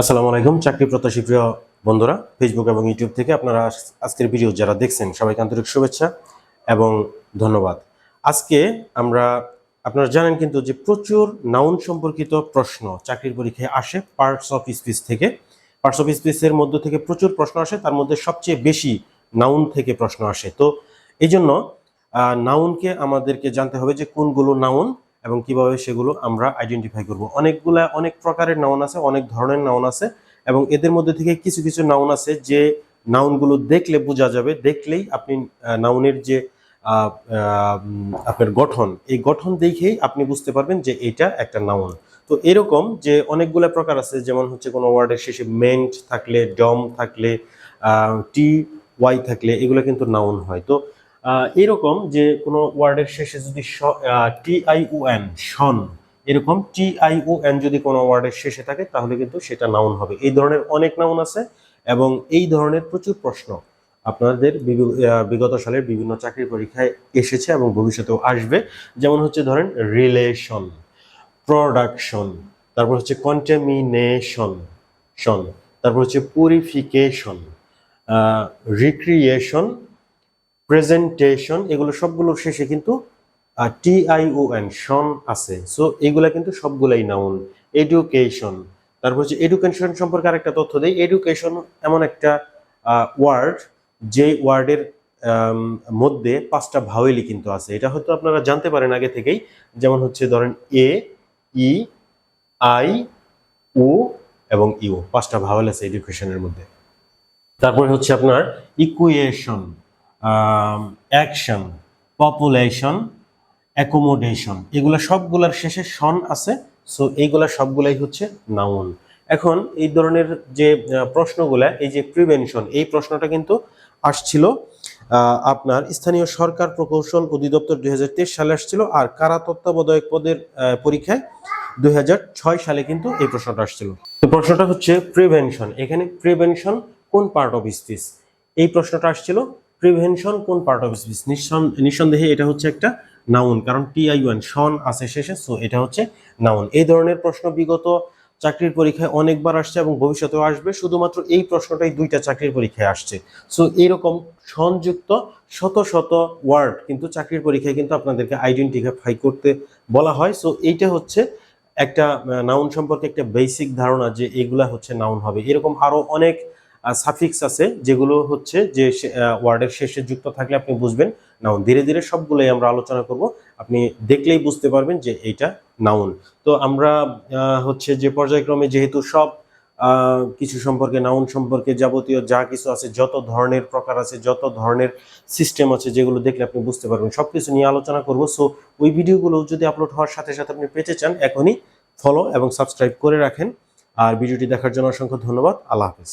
আসসালামু আলাইকুম, চাকরি প্রত্যাশী প্রিয় বন্ধুরা ফেসবুক এবং ইউটিউব থেকে আপনারা আজকের ভিডিও যারা দেখছেন, সবাইকে আন্তরিক শুভেচ্ছা এবং ধন্যবাদ। আজকে আমরা, আপনারা জানেন কিন্তু যে প্রচুর নাউন সম্পর্কিত প্রশ্ন চাকরির পরীক্ষায় আসে পার্টস অফ স্পিচ থেকে। পার্টস অফ স্পিচের মধ্য থেকে প্রচুর প্রশ্ন আসে, তার মধ্যে সবচেয়ে বেশি নাউন থেকে প্রশ্ন আসে। তো এই জন্য নাউনকে আমাদেরকে জানতে হবে যে কোনগুলো নাউন এবং কীভাবে সেগুলো আমরা আইডেন্টিফাই করব। অনেকগুলা, অনেক প্রকারের নাউন আছে, অনেক ধরনের নাউন আছে এবং এদের মধ্যে থেকে কিছু কিছু নাউন আছে যে নাউনগুলো দেখলে বোঝা যাবে, দেখলেই আপনি নাউনের যে আপনার গঠন, এই গঠন দেখেই আপনি বুঝতে পারবেন যে এটা একটা নাউন তো এরকম যে অনেকগুলা প্রকার আছে, যেমন হচ্ছে কোনো ওয়ার্ডের শেষে মেন্ট থাকলে ডম থাকলে টি ওয়াই থাকলে এগুলো কিন্তু নাউন হয়। তো এরকম যে কোনো ওয়ার্ডের শেষে যদি টি আই ও এন শন এরকম টি আই ও এন যদি কোনো ওয়ার্ডের শেষে থাকে, তাহলে কিন্তু সেটা নাউন হবে। এই ধরনের অনেক নাউন আছে এবং এই ধরনের প্রচুর প্রশ্ন আপনাদের বিগত সালের বিভিন্ন চাকরির পরীক্ষায় এসেছে এবং ভবিষ্যতেও আসবে। যেমন হচ্ছে ধরেন রিলেশন প্রোডাকশন তারপর হচ্ছে কন্টামিনেশন শন তারপর হচ্ছে পুরিফিকেশন রিক্রিয়েশন প্রেজেন্টেশন এগুলো সবগুলোর শেষে কিন্তু টি আই ও এন শন আছে। সো এগুলা কিন্তু সবগুলাই নাউন এডুকেশন তারপর হচ্ছে এডুকেশন সম্পর্কে আরেকটা তথ্য দেই। এডুকেশন এমন একটা ওয়ার্ড যে ওয়ার্ডের মধ্যে পাঁচটা ভাওয়েলি কিন্তু আছে। এটা হয়তো আপনারা জানতে পারেন আগে থেকেই। যেমন হচ্ছে ধরেন এ ই আই ও এবং ইউ পাঁচটা ভাওয়েল আছে এডুকেশনের মধ্যে। তারপরে হচ্ছে আপনার ইকুয়েশন অ্যাকশন পপুলেশন অ্যাকোমোডেশন এগুলো সবগুলার শেষে সন আছে সো এইগুলা সবগুলাই হচ্ছে নাউন এখন এই ধরনের যে প্রশ্নগুলা, এই যে প্রিভেনশন এই প্রশ্নটা কিন্তু আসছিল আপনার স্থানীয় সরকার প্রকৌশল অধিদপ্তর দুই হাজার তেইশ সালে আসছিল, আর কারা তত্ত্বাবধায়ক পদের পরীক্ষায় দুই হাজার ছয় সালে কিন্তু এই প্রশ্নটা আসছিল। তো প্রশ্নটা হচ্ছে প্রিভেনশন এখানে প্রিভেনশন কোন পার্ট অফ স্পিচ এই প্রশ্নটা আসছিল প্রিভেনশন কোন পার্ট অফ স্পিচ নিঃসন্দেহে এটা হচ্ছে একটা নাউন কারণ টিআই ওয়ান শন আছে শেষে সো এটা হচ্ছে নাউন এই ধরনের প্রশ্ন বিগত চাকরির পরীক্ষায় অনেকবার আসছে এবং ভবিষ্যতেও আসবে, শুধুমাত্র এই প্রশ্নটাই দুইটা চাকরির পরীক্ষায় আসছে। সো এইরকম সংযুক্ত শত শত ওয়ার্ড কিন্তু চাকরির পরীক্ষায় কিন্তু আপনাদেরকে আইডেন্টিফাই করতে বলা হয়। সো এইটা হচ্ছে একটা নাউন সম্পর্কে একটা বেসিক ধারণা যে এগুলা হচ্ছে নাউন হবে। এরকম আরও অনেক সাফিক্স আছে, যেগুলো হচ্ছে যে ওয়ার্ডের শেষে যুক্ত থাকলে আপনি বুঝবেন। নাউন ধীরে ধীরে সবগুলোই আমরা আলোচনা করব। আপনি দেখলেই বুঝতে পারবেন যে এইটা নাউন তো আমরা হচ্ছে যে পর্যায়ক্রমে যেহেতু সব কিছু সম্পর্কে নাউন সম্পর্কে যাবতীয় যা কিছু আছে, যত ধরনের প্রকার আছে, যত ধরনের সিস্টেম আছে, যেগুলো দেখলে আপনি বুঝতে পারবেন সব কিছু নিয়ে আলোচনা করব। সো ওই ভিডিওগুলো যদি আপলোড হওয়ার সাথে সাথে আপনি পেতে চান, এখনই ফলো এবং সাবস্ক্রাইব করে রাখেন। আর ভিডিওটি দেখার জন্য অসংখ্য ধন্যবাদ। আল্লাহ হাফিজ।